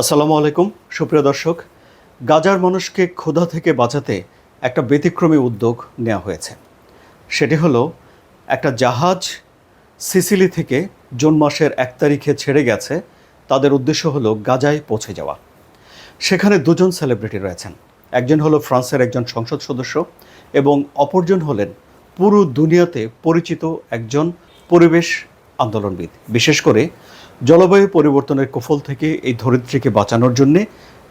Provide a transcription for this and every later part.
আসসালামু আলাইকুম, সুপ্রিয় দর্শক। গাজার মানুষকে ক্ষুধা থেকে বাঁচাতে একটা ব্যতিক্রমী উদ্যোগ নেওয়া হয়েছে। সেটি হলো, একটা জাহাজ সিসিলি থেকে জুন মাসের এক তারিখে ছেড়ে গেছে। তাদের উদ্দেশ্য হলো গাজায় পৌঁছে যাওয়া। সেখানে দুজন সেলিব্রিটি রয়েছেন। একজন হলো ফ্রান্সের একজন সংসদ সদস্য এবং অপরজন হলেন পুরো দুনিয়াতে পরিচিত একজন পরিবেশ আন্দোলনবিদ। বিশেষ করে জলবায়ু পরিবর্তনের কুফল থেকে এই ধরিত্রীকে বাঁচানোর জন্যে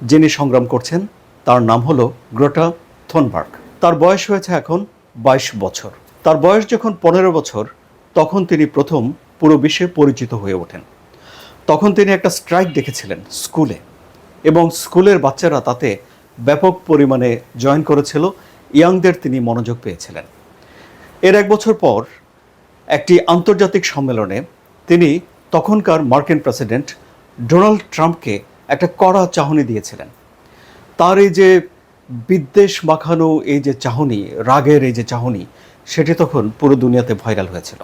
যিনি সংগ্রাম করছেন, তার নাম হলো গ্রোটা থনবার্গ। তার বয়স হয়েছে এখন বাইশ বছর। তার বয়স যখন পনেরো বছর, তখন তিনি প্রথম পুরো বিশ্বে পরিচিত হয়ে ওঠেন। তখন তিনি একটা স্ট্রাইক দেখেছিলেন স্কুলে, এবং স্কুলের বাচ্চারা তাতে ব্যাপক পরিমাণে জয়েন করেছিল, ইয়াংদের তিনি মনোযোগ পেয়েছিলেন। এর এক বছর পর একটি আন্তর্জাতিক সম্মেলনে তিনি তখনকার মার্কিন প্রেসিডেন্ট ডোনাল্ড ট্রাম্পকে একটা কড়া চাহনি দিয়েছিলেন। তার এই যে বিদ্বেষ মাখানো এই যে চাহনি, রাগের এই যে চাহনি, সেটি তখন পুরো দুনিয়াতে ভাইরাল হয়েছিল।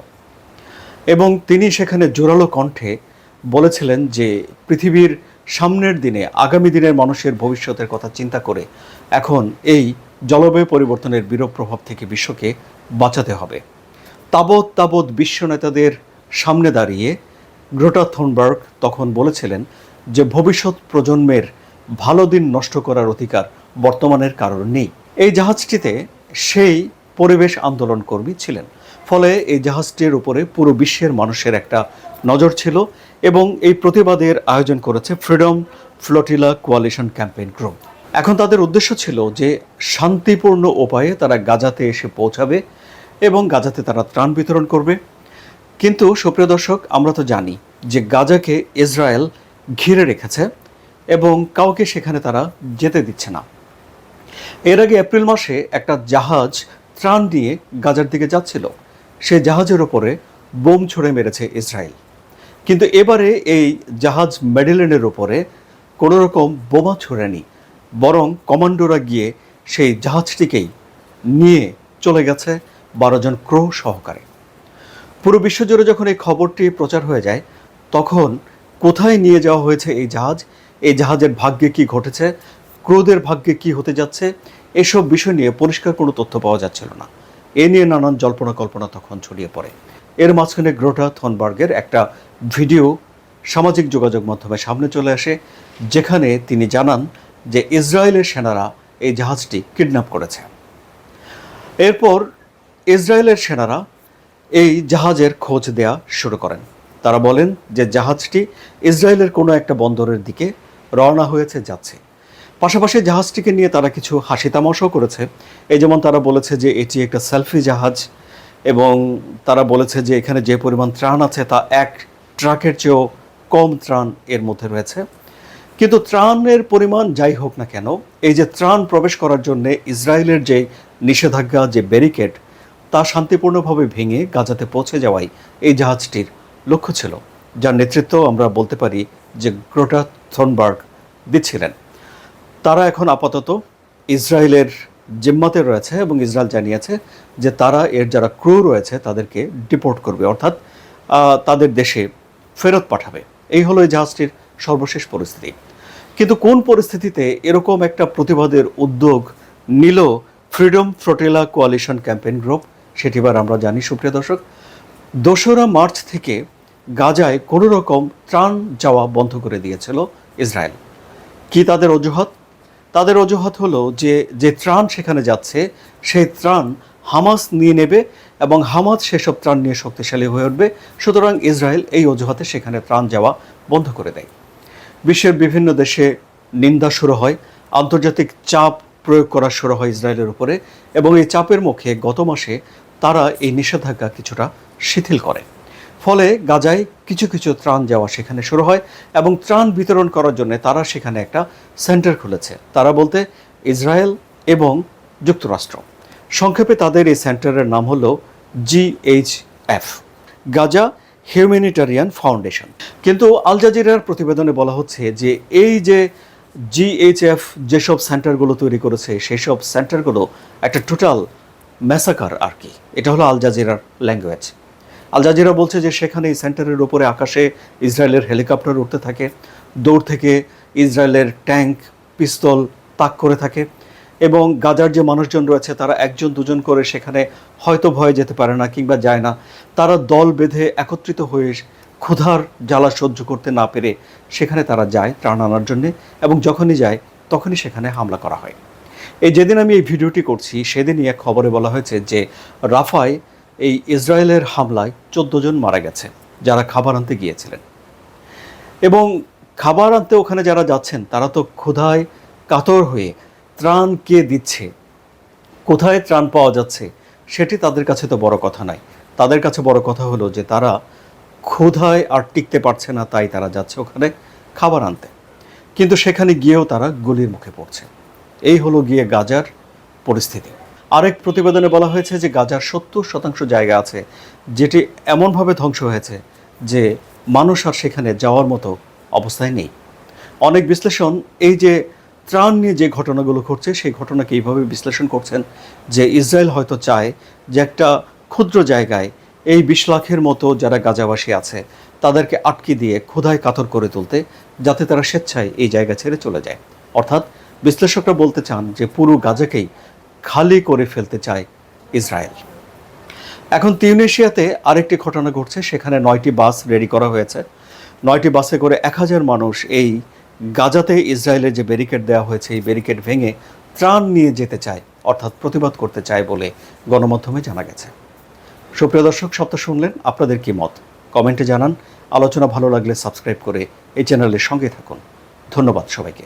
এবং তিনি সেখানে জোরালো কণ্ঠে বলেছিলেন যে পৃথিবীর সামনের দিনে, আগামী দিনের মানুষের ভবিষ্যতের কথা চিন্তা করে এখন এই জলবায়ু পরিবর্তনের বিরূপ প্রভাব থেকে বিশ্বকে বাঁচাতে হবে। তাবৎ তাবৎ বিশ্ব নেতাদের সামনে দাঁড়িয়ে গ্রোটা থনবার্গ তখন বলেছিলেন যে ভবিষ্যৎ প্রজন্মের ভালো দিন নষ্ট করার অধিকার বর্তমানের কারণ নেই। এই জাহাজটিতে সেই পরিবেশ আন্দোলন কর্মী ছিলেন। ফলে এই জাহাজটির উপরে পুরো বিশ্বের মানুষের একটা নজর ছিল এবং এই প্রতিবাদের আয়োজন করেছে freedom flotilla coalition campaign group এখন তাদের উদ্দেশ্য ছিল যে শান্তিপূর্ণ উপায়ে তারা গাজাতে এসে পৌঁছাবে এবং গাজাতে তারা ত্রাণ বিতরণ করবে। কিন্তু সুপ্রিয় দর্শক, আমরা তো জানি যে গাজাকে ইসরায়েল ঘিরে রেখেছে এবং কাউকে সেখানে তারা যেতে দিচ্ছে না। এর আগে এপ্রিল মাসে একটা জাহাজ ত্রাণ নিয়ে গাজার দিকে যাচ্ছিল। সেই জাহাজের ওপরে বোম ছুড়ে মেরেছে ইসরায়েল। কিন্তু এবারে এই জাহাজ মেডেলেনের ওপরে কোনো রকম বোমা ছুড়েনি, বরং কমান্ডোরা গিয়ে সেই জাহাজটিকেই নিয়ে চলে গেছে বারো জন ক্রো সহকারে। পুরো বিশ্বজুড়ে যখন এই খবরটি প্রচার হয়ে যায়, তখন কোথায় নিয়ে যাওয়া হয়েছে এই জাহাজ? এই জাহাজের ভাগ্যে কি ঘটেছে? ক্রোদের ভাগ্যে কি হতে যাচ্ছে? এসব বিষয় নিয়ে পরিষ্কার কোনো তথ্য পাওয়া যাচ্ছিল না। এ নিয়ে নানান জল্পনা কল্পনা তখন ছড়িয়ে পড়ে। এর মাঝখানে গ্রোটা থনবার্গের একটা ভিডিও সামাজিক যোগাযোগ মাধ্যমে সামনে চলে আসে, যেখানে তিনি জানান যে ইসরায়েলের সেনারা এই জাহাজটি কিডন্যাপ করেছে। এরপর ইসরায়েলের সেনারা এই জাহাজের খোঁজ দেয়া শুরু করেন। তারা বলেন যে জাহাজটি ইসরায়েলের কোনো একটা বন্দরের দিকে রওনা হয়েছে, যাচ্ছে। পাশাপাশি জাহাজটিকে নিয়ে তারা কিছু হাসি তামাশাও করেছে। এই যেমন তারা বলেছে যে এটি একটা সেলফি জাহাজ এবং তারা বলেছে যে এখানে যে পরিমাণ ত্রাণ আছে তা এক ট্রাকের চেয়েও কম ত্রাণ এর মধ্যে রয়েছে। কিন্তু ত্রাণের পরিমাণ যাই হোক না কেন, এই যে ত্রাণ প্রবেশ করার জন্য ইসরায়েলের যে নিষেধাজ্ঞা, যে ব্যারিকেড তা শান্তিপূর্ণভাবে ভেঙে গাজাতে পৌঁছে যাওয়াই এই জাহাজটির লক্ষ্য ছিল, যার নেতৃত্ব আমরা বলতে পারি যে গ্রোটা থনবার্গ দিচ্ছিলেন। তারা এখন আপাতত ইসরায়েলের জিম্মাতে রয়েছে এবং ইসরায়েল জানিয়েছে যে তারা এর যারা ক্রু রয়েছে তাদেরকে ডিপোর্ট করবে, অর্থাৎ তাদের দেশে ফেরত পাঠাবে। এই হলো এই জাহাজটির সর্বশেষ পরিস্থিতি। কিন্তু কোন পরিস্থিতিতে এরকম একটা প্রতিবাদের উদ্যোগ নিল freedom flotilla coalition campaign group সেটি এবার আমরা জানি। সুপ্রিয় দর্শক, দোসরা মার্চ থেকে গাজায় কোনো রকম ত্রাণ যাওয়া বন্ধ করে দিয়েছিল ইসরায়েল। কি তাদের অজুহাত? তাদের অজুহাত হলো যে যে ত্রাণ সেখানে যাচ্ছে, সেই ত্রাণ হামাস নিয়ে নেবে এবং হামাস সেসব ত্রাণ নিয়ে শক্তিশালী হয়ে উঠবে। সুতরাং ইসরায়েল এই অজুহাতে সেখানে ত্রাণ যাওয়া বন্ধ করে দেয়। বিশ্বের বিভিন্ন দেশে নিন্দা শুরু হয়, আন্তর্জাতিক চাপ প্রয়োগ করা শুরু হয় ইসরায়েলের উপরে এবং এই চাপের মুখে গত মাসে তারা এই নিষেধাজ্ঞা কিছুটা শিথিল করে। ফলে গাজায় কিছু কিছু ত্রাণ যাওয়া সেখানে শুরু হয় এবং ত্রাণ বিতরণ করার জন্য তারা সেখানে একটা সেন্টার খুলেছে। তারা বলতে ইসরায়েল এবং যুক্তরাষ্ট্র। সংক্ষেপে তাদের এই সেন্টারের নাম হলো জিএইচএফ গাজা হিউম্যানিটারিয়ান ফাউন্ডেশন। কিন্তু আল জাজিরার প্রতিবেদনে বলা হচ্ছে যে এই যে জিএইচএফ যেসব সেন্টারগুলো তৈরি করেছে সেই সব সেন্টারগুলো একটা টোটাল ম্যাসাকার আর কি। এটা হলো আল জাজিরার ল্যাঙ্গুয়েজ আল জাজিরা বলছে যে সেখানে এই সেন্টারের ওপরে আকাশে ইসরায়েলের হেলিকপ্টার উঠতে থাকে। দৌড় থেকে ইসরায়েলের ট্যাঙ্ক পিস্তল তাক করে থাকে এবং গাজার যে মানুষজন রয়েছে, তারা একজন দুজন করে সেখানে হয়তো ভয়ে যেতে পারে না কিংবা যায় না। তারা দল বেঁধে একত্রিত হয়ে ক্ষুধার জ্বালা সহ্য করতে না পেরে সেখানে তারা যায় ত্রাণ আনার জন্যে এবং যখনই যায়, তখনই সেখানে হামলা করা হয়। এই যেদিন আমি এই ভিডিওটি করছি, সেদিনই এক খবরে বলা হয়েছে যে রাফায় এই ইসরায়েলের হামলায় চোদ্দ জন মারা গেছে, যারা খাবার আনতে গিয়েছিলেন। এবং খাবার আনতে ওখানে যারা যাচ্ছেন, তারা তো ক্ষুধায় কাতর হয়ে ত্রাণ কে দিচ্ছে, কোথায় ত্রাণ পাওয়া যাচ্ছে, সেটি তাদের কাছে তো বড় কথা নাই। তাদের কাছে বড় কথা হলো যে তারা ক্ষুধায় আর টিকতে পারছে না, তাই তারা যাচ্ছে ওখানে খাবার আনতে। কিন্তু সেখানে গিয়েও তারা গুলির মুখে পড়ছে। এই হলো গিয়ে গাজার পরিস্থিতি। আরেক প্রতিবেদনে বলা হয়েছে যে গাজার সত্তর শতাংশ জায়গা আছে যেটি এমনভাবে ধ্বংস হয়েছে যে মানুষ আর সেখানে যাওয়ার মতো অবস্থায় নেই। অনেক বিশ্লেষণ এই যে ত্রাণ নিয়ে যে ঘটনাগুলো ঘটছে, সেই ঘটনাকে এইভাবে বিশ্লেষণ করছেন যে ইসরায়েল হয়তো চায় যে একটা ক্ষুদ্র জায়গায় এই বিশ লাখের মতো যারা গাজাবাসী আছে, তাদেরকে আটকে দিয়ে ক্ষুধায় কাতর করে তুলতে, যাতে তারা স্বেচ্ছায় এই জায়গা ছেড়ে চলে যায়। অর্থাৎ বিশ্লেষকরা বলতে চান যে পুরো গাজাকেই খালি করে ফেলতে চায় ইসরায়েল। এখন তিউনেশিয়াতে আরেকটি ঘটনা ঘটছে, সেখানে নয়টি বাস রেডি করা হয়েছে। নয়টি বাসে করে এক হাজার মানুষ এই গাজাতে ইসরায়েলের যে ব্যারিকেড দেওয়া হয়েছে, এই ব্যারিকেড ভেঙে ত্রাণ নিয়ে যেতে চায়, অর্থাৎ প্রতিবাদ করতে চায় বলে গণমাধ্যমে জানা গেছে। সুপ্রিয় দর্শক, সপ্তাহ শুনলেন, আপনাদের কি মত? কমেন্টে জানান। আলোচনা ভালো লাগলে সাবস্ক্রাইব করে এই চ্যানেলের সঙ্গে থাকুন। ধন্যবাদ সবাইকে।